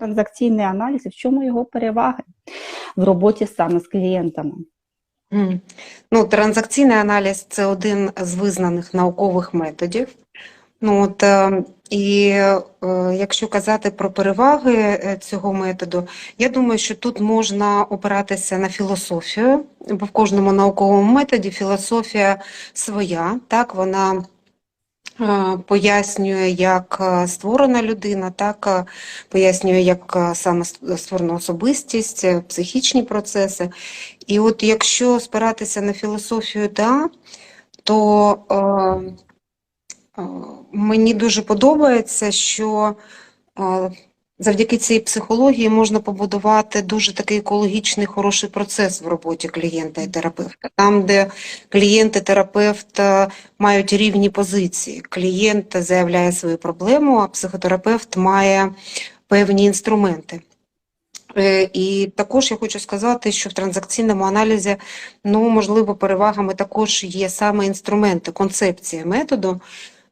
транзакційний аналіз і в чому його переваги в роботі саме з клієнтами? Ну, транзакційний аналіз це один з визнаних наукових методів. Ну, от, е, і е, якщо казати про переваги е, цього методу, я думаю, що тут можна опиратися на філософію, бо в кожному науковому методі філософія своя, так, вона пояснює, як е, створена людина, так, е, пояснює, як е, саме створена особистість, е, психічні процеси. І от якщо спиратися на філософію ТА, то е, е, мені дуже подобається, що е, завдяки цій психології можна побудувати дуже такий екологічний хороший процес в роботі клієнта і терапевта. Там, де клієнт і терапевт е, мають рівні позиції. Клієнт заявляє свою проблему, а психотерапевт має певні інструменти. Е, І також я хочу сказати, що в транзакційному аналізі, ну, можливо, перевагами також є саме інструменти, концепція методу.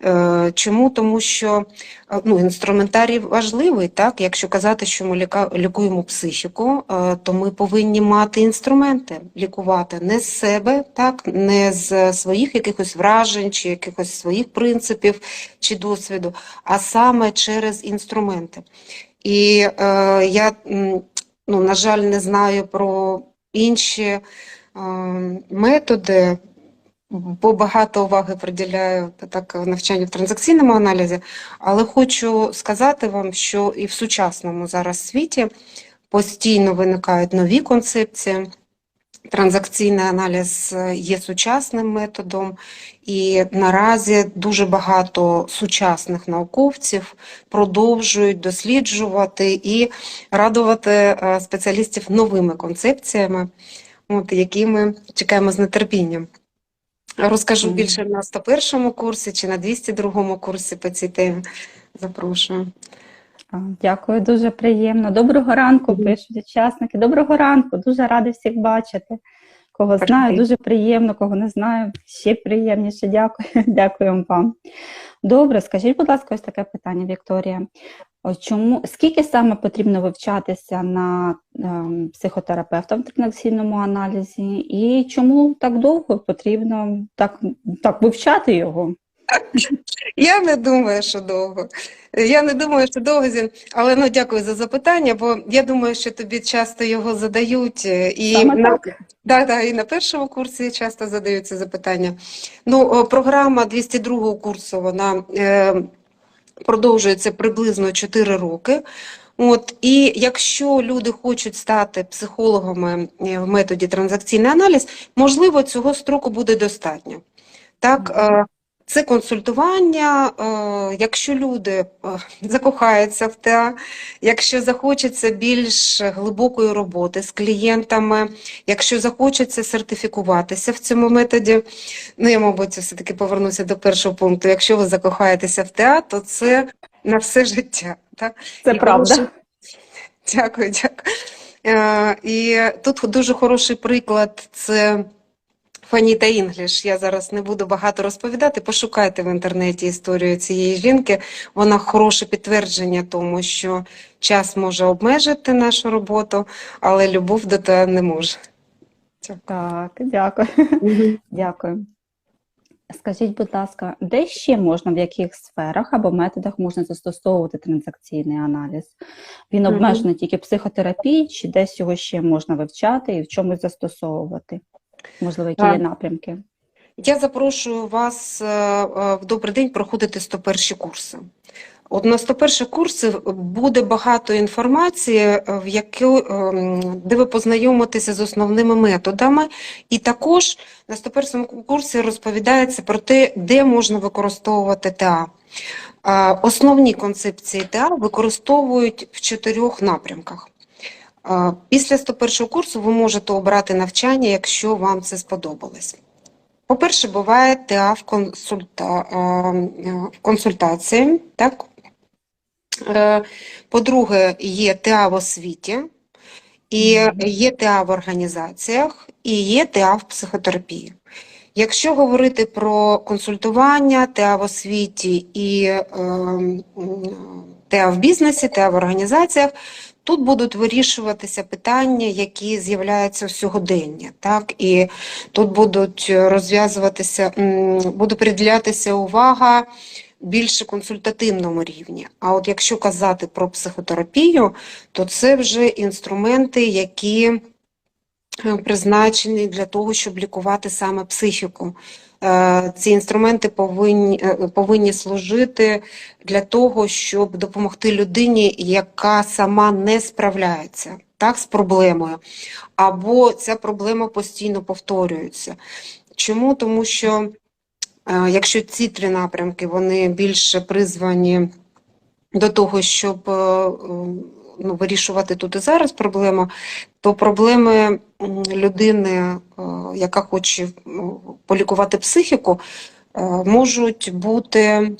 Е, Чому? Тому що е, ну, інструментарій важливий, так? Якщо казати, що ми лікуємо психіку, е, то ми повинні мати інструменти лікувати не з себе, так? не з своїх якихось вражень чи якихось своїх принципів чи досвіду, а саме через інструменти. І е, я, ну, на жаль, не знаю про інші методи, бо багато уваги приділяю так навчанню в транзакційному аналізі, але хочу сказати вам, що і в сучасному зараз світі постійно виникають нові концепції. Транзакційний аналіз е, є сучасним методом, і наразі дуже багато сучасних науковців продовжують досліджувати і радувати е, спеціалістів новими концепціями, от, які ми чекаємо з нетерпінням. Розкажу більше на 101 курсі чи на 202 курсі по цій темі. Запрошую. Дякую, дуже приємно. Доброго ранку, Мгм. пишуть учасники. Доброго ранку, дуже рада всіх бачити. Кого знаю, дуже приємно, кого не знаю, ще приємніше. Дякую, дякую вам. Добре, скажіть, будь ласка, ось таке питання, Вікторія. Чому скільки саме потрібно вивчатися на ем, психотерапевта в транзакційному аналізі, і чому так довго потрібно так, так вивчати його? Я не думаю, що довго. Я не думаю, що довго, Зін, але ну дякую за запитання, бо я думаю, що тобі часто його задають е, і Саме на, так? да, да, і на першому курсі часто задають це запитання. Ну, програма 202 курсу, вона е, продовжується приблизно 4 роки. От, і якщо люди хочуть стати психологами е, в методі транзакційний аналіз, можливо, цього строку буде достатньо. Так, це консультування, е, якщо люди е, закохаються в ТА, якщо захочеться більш глибокої роботи з клієнтами, якщо захочеться сертифікуватися в цьому методі, ну я, мабуть, все-таки повернуся до першого пункту. Якщо ви закохаєтеся в ТА, то це на все життя. Так? Це І правда. хороший- Дякую, дякую. Е, І тут дуже хороший приклад це Фаніта Інгліш. Я зараз не буду багато розповідати. Пошукайте в інтернеті історію цієї жінки. Вона хороше підтвердження тому, що час може обмежити нашу роботу, але любов до того не може. Так, дякую. Дякую. Скажіть, будь ласка, де ще можна, в яких сферах або методах можна застосовувати транзакційний аналіз? Він обмежений тільки психотерапії, чи десь його ще можна вивчати і в чомусь застосовувати? Можливо, які є напрямки? Я запрошую вас е, е, в добрий день проходити 101 курси. От на 101 курси буде багато інформації, е, в яку, де ви познайомитеся з основними методами, і також на 101 курсі розповідається про те, де можна використовувати ТА. Основні концепції ТА використовують в чотирьох напрямках. Після 101 курсу ви можете обрати навчання, якщо вам це сподобалось. По-перше, буває ТА в, консульта... в консультації, так? Е, По-друге, є ТА в освіті, і є ТА в організаціях, і є ТА в психотерапії. Якщо говорити про консультування, ТА в освіті і е, ТА в бізнесі, ТА в організаціях. Тут будуть вирішуватися питання, які з'являються в сьогоденні. Так? І тут будуть розв'язуватися, буде приділятися увага більше консультативному рівні. А от якщо казати про психотерапію, то це вже інструменти, які е, призначені для того, щоб лікувати саме психіку. Е, Ці інструменти повинні, е, повинні служити для того, щоб допомогти людині, яка сама не справляється так, з проблемою, або ця проблема постійно повторюється. Чому? Тому що е, якщо ці три напрямки вони більше призвані до того, щоб ну, вирішувати тут і зараз проблему, то проблеми людини, е, яка хоче ну, полікувати психіку, е, можуть бути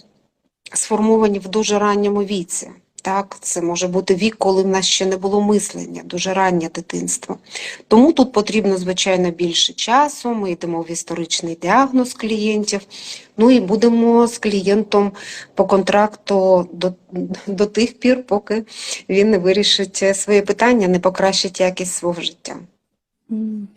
сформовані в дуже ранньому віці. Так, це може бути вік, коли в нас ще не було мислення, дуже раннє дитинство. Тому тут потрібно, звичайно, більше часу. Ми йдемо в історичний діагноз клієнтів. Ну і будемо з клієнтом по контракту до, до тих пір, поки він не вирішить своє питання, не покращить якість свого життя.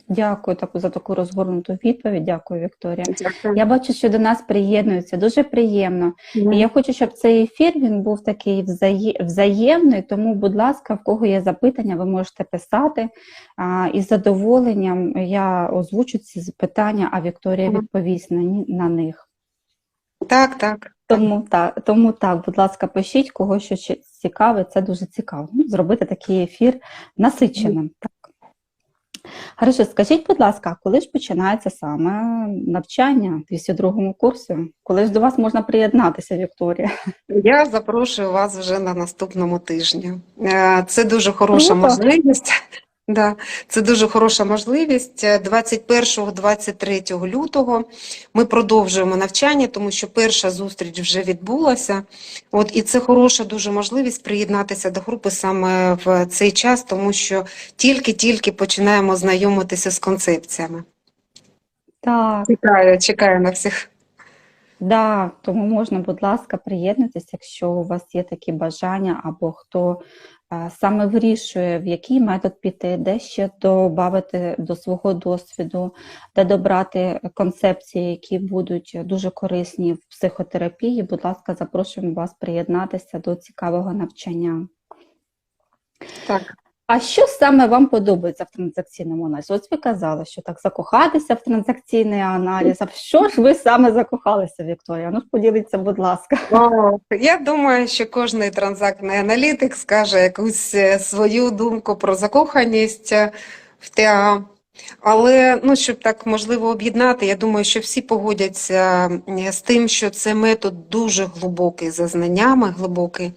Дякую таку за таку розгорнуту відповідь. Дякую, Вікторія. Дякую. Я бачу, що до нас приєднуються. Дуже приємно. І я хочу, щоб цей ефір він був такий взає- взаємний. Тому, будь ласка, в кого є запитання, ви можете писати. А, і з задоволенням я озвучу ці запитання, а Вікторія Мгм. відповість на, на них. Так, так. Тому так, тому так, будь ласка, пишіть, кого що ще цікавить, це дуже цікаво. Ну, зробити такий ефір насиченим. Хорошо, скажіть, будь ласка, коли ж починається саме навчання в 202 курсі? Коли ж до вас можна приєднатися, Вікторія? Я запрошую вас вже на наступному тижні. Е, Це дуже хороша Круто. можливість. Да, це дуже хороша можливість. 21-23 лютого ми продовжуємо навчання, тому що перша зустріч вже відбулася. От і це хороша дуже можливість приєднатися до групи саме в цей час, тому що тільки-тільки починаємо знайомитися з концепціями. Так, Чекаю, чекаю на всіх. Да, тому можна, будь ласка, приєднатися, якщо у вас є такі бажання, або хто е, саме вирішує, в який метод піти, де ще додати до свого досвіду, де добрати концепції, які будуть дуже корисні в психотерапії. Будь ласка, запрошуємо вас приєднатися до цікавого навчання. Так. А що саме вам подобається в транзакційному аналізі? Ось ви казали, що так закохатися в транзакційний аналіз. А що ж ви саме закохалися, Вікторія? Ну поділіться, будь ласка. Я думаю, що кожний транзактний аналітик скаже якусь е, свою думку про закоханість е, в ТА. Але ну, щоб так можливо об'єднати, я думаю, що всі погодяться е, з тим, що це метод дуже глибокий за знаннями, глибокий,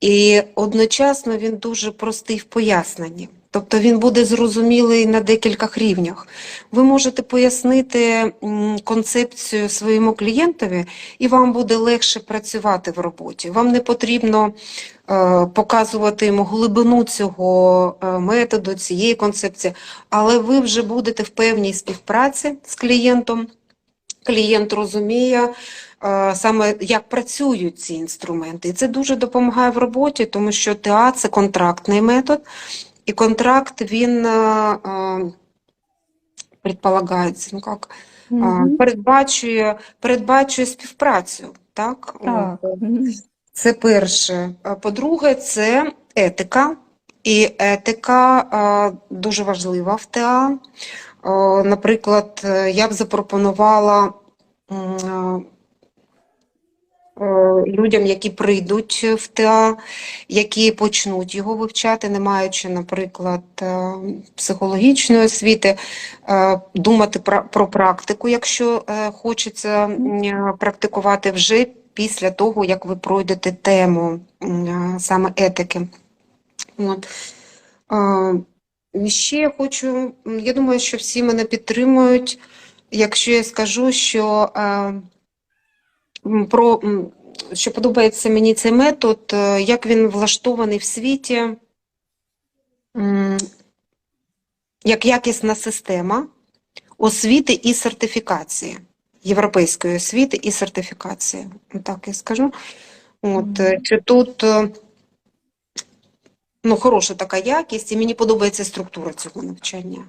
і одночасно він дуже простий в поясненні. Тобто він буде зрозумілий на декількох рівнях. Ви можете пояснити концепцію своєму клієнтові, і вам буде легше працювати в роботі. Вам не потрібно е, показувати йому глибину цього е, методу, цієї концепції, але ви вже будете в певній співпраці з клієнтом. Клієнт розуміє саме, як працюють ці інструменти. І це дуже допомагає в роботі, тому що ТА – це контрактний метод, і контракт, він предполагається, ну як, а, передбачує, передбачує співпрацю. Так? Так. Це перше. По-друге, це етика. І етика а, дуже важлива в ТА. Наприклад, я б запропонувала людям, які прийдуть в ТА, які почнуть його вивчати, не маючи, наприклад, е, психологічної освіти, е, думати про практику, якщо е, хочеться е, практикувати вже після того, як ви пройдете тему е, саме етики. От. Е, Ще я хочу, я думаю, що всі мене підтримують, якщо я скажу, що е, про що подобається мені цей метод, е, як він влаштований в світі, як якісна система освіти і сертифікації, європейської освіти і сертифікації. Так я скажу. От, е, чи тут е, ну, хороша така якість, і мені подобається структура цього навчання.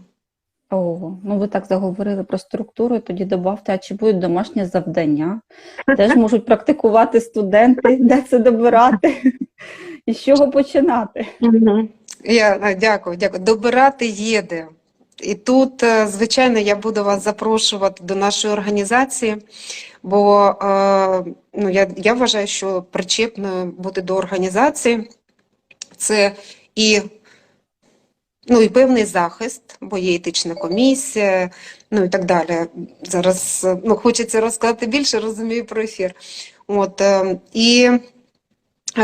О, ну ви так заговорили про структуру, тоді добавте, а чи будуть домашні завдання? Теж можуть практикувати студенти, де це добирати і з чого починати. Я е, дякую, дякую. Добирати є де. І тут, е, звичайно, я буду вас запрошувати до нашої організації, бо е, ну, я, я вважаю, що причепною бути до організації це і, ну, і певний захист, бо є етична комісія, ну і так далі. Зараз е, ну, хочеться розказати більше, розумію про ефір. От, е, і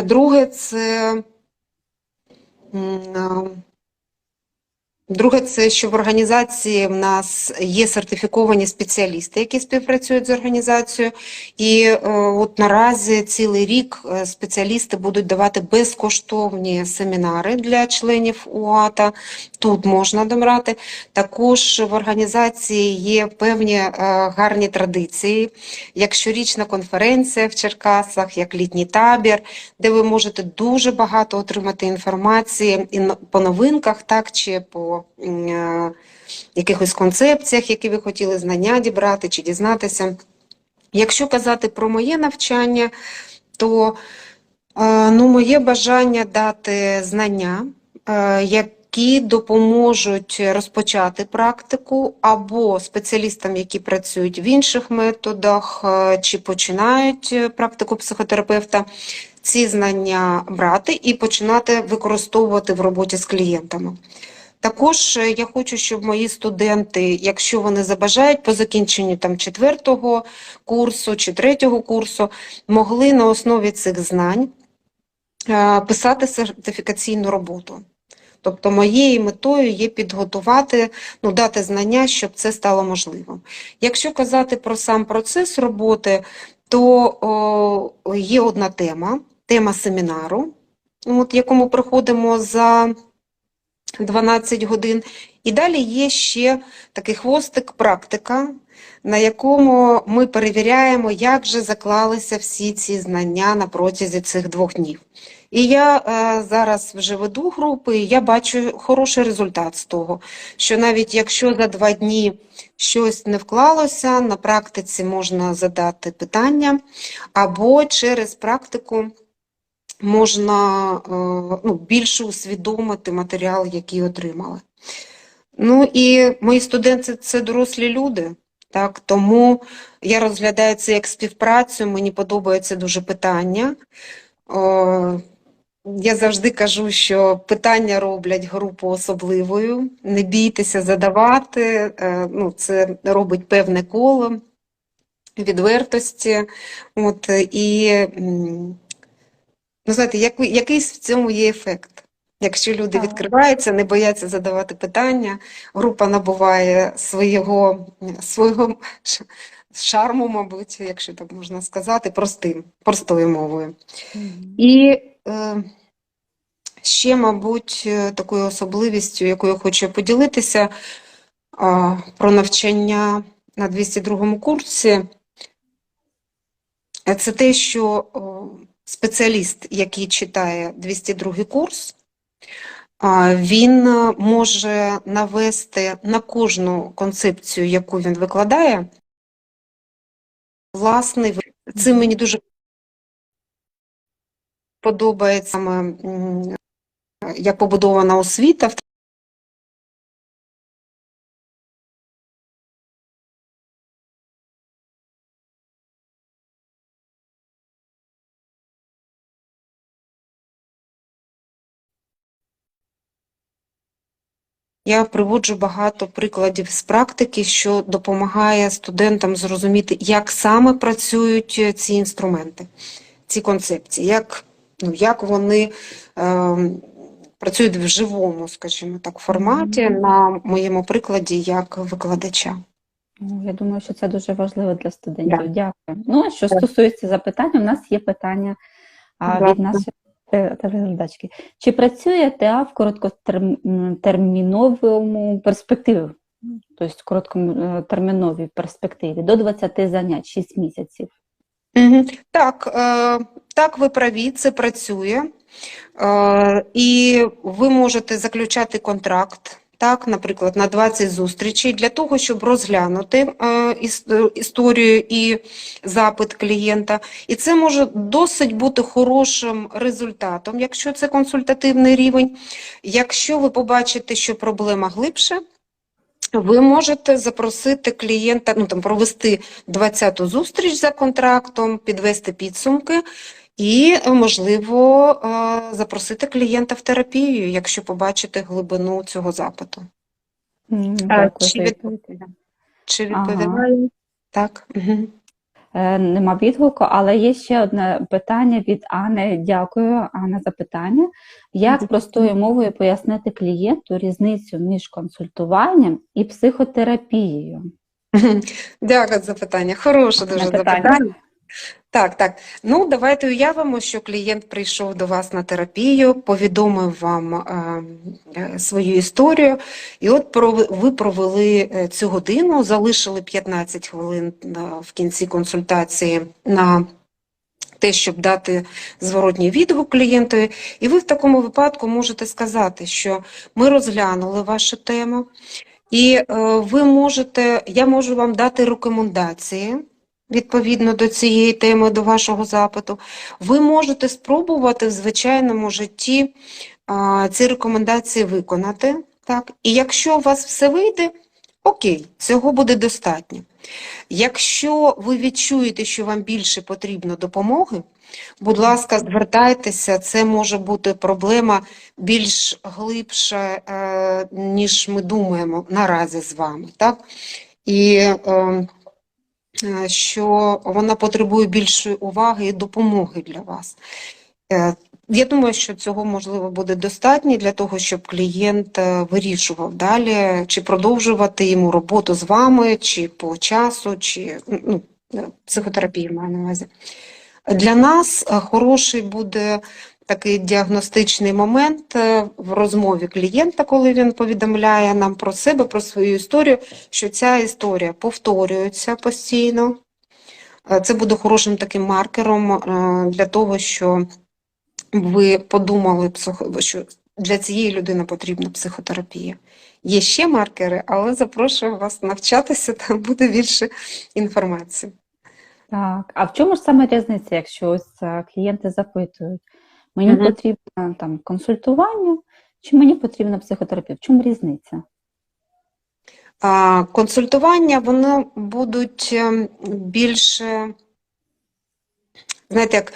друге, це. Друге, це що в організації в нас є сертифіковані спеціалісти, які співпрацюють з організацією. І е, от наразі цілий рік е, спеціалісти будуть давати безкоштовні семінари для членів УАТа. Тут можна добрати. Також в організації є певні е, гарні традиції, як щорічна конференція в Черкасах, як літній табір, де ви можете дуже багато отримати інформації і по новинках, так чи по е, якихось концепціях, які ви хотіли знання дібрати чи дізнатися. Якщо казати про моє навчання, то е, ну, моє бажання дати знання, е, які допоможуть розпочати практику, або спеціалістам, які працюють в інших методах, е, чи починають е, практику психотерапевта, ці знання брати і починати використовувати в роботі з клієнтами. Також е, я хочу, щоб мої студенти, якщо вони забажають по закінченню там четвертого курсу чи третього курсу, могли на основі цих знань писати сертифікаційну роботу. Тобто моєю метою є підготувати, ну, дати знання, щоб це стало можливим. Якщо казати про сам процес роботи, то о, є одна тема, тема семінару, от, якому проходимо за 12 годин. І далі є ще такий хвостик практика, на якому ми перевіряємо, як же заклалися всі ці знання на протязі цих двох днів. І я е, зараз вже веду групи, і я бачу хороший результат з того, що навіть якщо за два дні щось не вклалося, на практиці можна задати питання, або через практику можна е, ну, більше усвідомити матеріал, який отримали. Ну і мої студенти це дорослі люди, так, тому я розглядаю це як співпрацю, мені подобається дуже питання. Я завжди кажу, що питання роблять групу особливою. Не бійтеся задавати, е, ну, це робить певне коло відвертості. От, і, ну, знаєте, як, якийсь в цьому є ефект. Якщо люди відкриваються, не бояться задавати питання, група набуває свого, свого шарму, мабуть, якщо так можна сказати, простим, простою мовою. І ще, мабуть, е, такою особливістю, якою хочу поділитися про навчання на 202 курсі, е, це те, що спеціаліст, який читає 202 курс, він е, може навести на кожну концепцію, яку він викладає, власний. Це мені дуже подобається як побудована освіта. Я приводжу багато прикладів з практики, що допомагає студентам зрозуміти, як саме працюють е, ці інструменти, ці концепції, як, як вони ем, працюють в живому, скажімо так, форматі, на моєму прикладі як викладача. Ну, Я думаю, що це дуже важливо для студентів. Да. Дякую. Ну, а що стосується запитань, у нас є питання а, Да. від нашої телеглядачки. Чи працює ТА в короткотерміновому перспективі? Тобто короткотерміновій перспективі до 20 занять, 6 місяців. Мгм. Так, е, так, ви праві, це працює. Е, І ви можете заключати контракт, так, наприклад, на 20 зустрічей для того, щоб розглянути е, е, історію і запит клієнта. І це може досить бути хорошим результатом, якщо це консультативний рівень. Якщо ви побачите, що проблема глибше, ви можете запросити клієнта, ну там провести 20-ту зустріч за контрактом, підвести підсумки і, е, можливо, е, запросити клієнта в терапію, якщо побачите глибину цього запиту. А, Дякую чи за від- відповідь. Чи Ага. Так. Угу. Е, Нема відгуку, але є ще одне питання від Ани. Дякую, Анна, за питання. Як простою мовою пояснити клієнту різницю між консультуванням і психотерапією? Дякую за питання. Хороше дуже Питання. запитання. Так, так. Ну, давайте уявимо, що клієнт прийшов до вас на терапію, повідомив вам е, е, свою історію, і от ви провели е, цю годину, залишили 15 хвилин в кінці консультації на те, щоб дати зворотній відгук клієнтові. І ви в такому випадку можете сказати, що ми розглянули вашу тему, і е, ви можете, я можу вам дати рекомендації відповідно до цієї теми, до вашого запиту. Ви можете спробувати в звичайному житті а, ці рекомендації виконати. Так? І якщо у вас все вийде, окей, цього буде достатньо. Якщо ви відчуєте, що вам більше потрібно допомоги, будь ласка, звертайтеся, це може бути проблема більш глибша, е, ніж ми думаємо наразі з вами. Так? І е, що вона потребує більшої уваги і допомоги для вас. Е, Я думаю, що цього можливо буде достатньо для того, щоб клієнт е, вирішував далі, чи продовжувати йому роботу з вами, чи по часу, чи ну, е, психотерапію маю на увазі. Для нас е, хороший буде такий діагностичний момент е, в розмові клієнта, коли він повідомляє нам про себе, про свою історію, що ця історія повторюється постійно. Е, Це буде хорошим таким маркером е, для того, що ви подумали, що для цієї людини потрібна психотерапія. Є ще маркери, але запрошую вас навчатися, там буде більше інформації. Так, а в чому ж саме різниця, якщо ось клієнти запитують, мені Мгм. потрібно там консультування, чи мені потрібна психотерапія? В чому різниця? А, Консультування вони будуть ем, більше, знаєте, як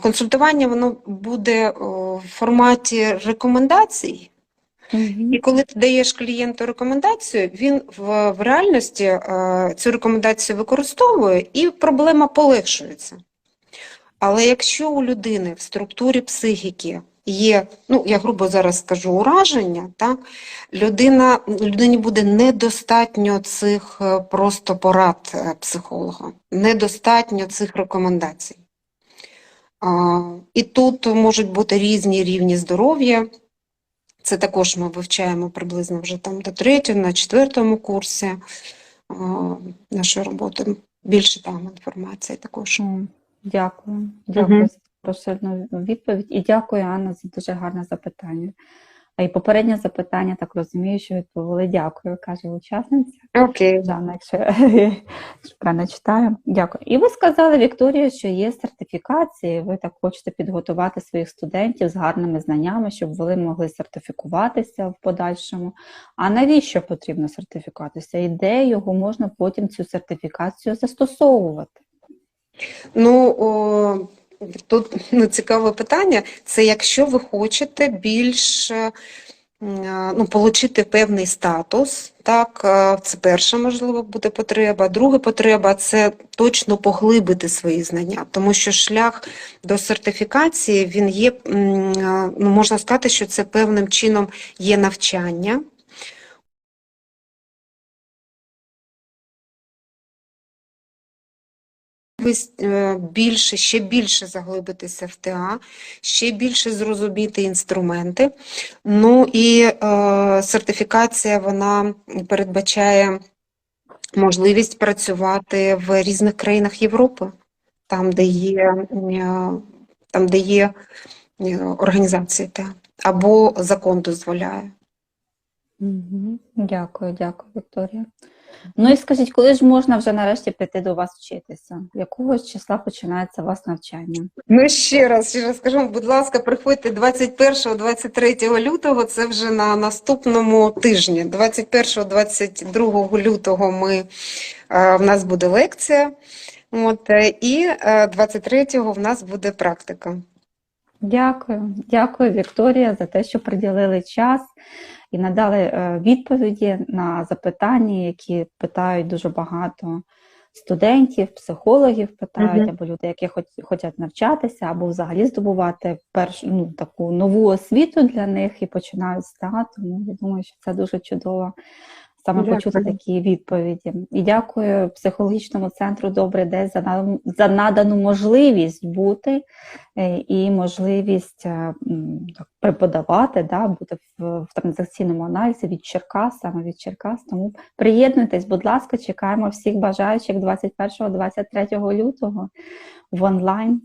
консультування воно буде в форматі рекомендацій. І коли ти даєш клієнту рекомендацію, він в, в реальності е, цю рекомендацію використовує і проблема полегшується. Але якщо у людини в структурі психіки є, ну я грубо зараз скажу, ураження, так, людина, людині буде недостатньо цих е, просто порад е, психолога, недостатньо цих рекомендацій. А, І тут можуть бути різні рівні здоров'я. Це також ми вивчаємо приблизно вже там до третього, на четвертому курсі а, нашої роботи. Більше там інформації також. Дякую. Дякую за розширену відповідь і дякую, Анна, за дуже гарне запитання. А й попереднє запитання, так розумію, що відповіли. Дякую, каже учасниця. Окей. Жанна, якщо я правильно читаю. Дякую. І ви сказали, Вікторія, що є сертифікації. Ви так хочете підготувати своїх студентів з гарними знаннями, щоб вони могли сертифікуватися в подальшому. А навіщо потрібно сертифікуватися? І де його можна потім цю сертифікацію застосовувати? Ну, о, тут ну, цікаве питання. Це якщо ви хочете більш е, ну, отримати певний статус, так, е, це перша, можливо, буде потреба. Друга потреба це точно поглибити свої знання, тому що шлях до сертифікації він є, е, ну, можна сказати, що це певним чином є навчання. Можливість е, більше, ще більше заглибитися в ТА, ще більше зрозуміти інструменти. Ну і е, сертифікація вона передбачає можливість працювати в різних країнах Європи, там, де є е, там, де є е, організації, та, або закон дозволяє. Дякую, дякую, Вікторія. Ну і скажіть, коли ж можна вже нарешті прийти до вас вчитися? Якого числа починається у вас навчання? Ну, ще раз, ще раз скажу, будь ласка, приходьте 21-23 лютого, це вже на наступному тижні. 21-22 лютого ми, е, в нас буде лекція, от, е, і е, 23-го в нас буде практика. Дякую, дякую, Вікторія, за те, що приділили час і надали е, відповіді на запитання, які питають дуже багато студентів, психологів питають, або люди, які хоч- хочуть навчатися, або взагалі здобувати першу ну, таку нову освіту для них і починають з. Тому я думаю, що це дуже чудово саме Дякую. почути такі відповіді. І дякую психологічному центру Добрий день за за надану можливість бути е, і можливість е, так, преподавати, да, бути в, в транзакційному аналізі від Черкас, саме від Черкас. Тому приєднуйтесь, будь ласка, чекаємо всіх бажаючих 21-23 лютого в онлайн.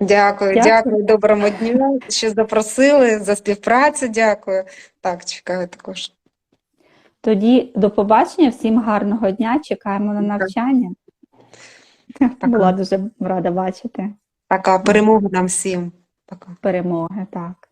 Дякую, Дякую. дякую, доброго дня, що запросили, за співпрацю, дякую. Так, чекаю також. Тоді до побачення, всім гарного дня. Чекаємо на навчання. Була дуже рада бачити Така перемога нам всім. Пока. перемоги. Так.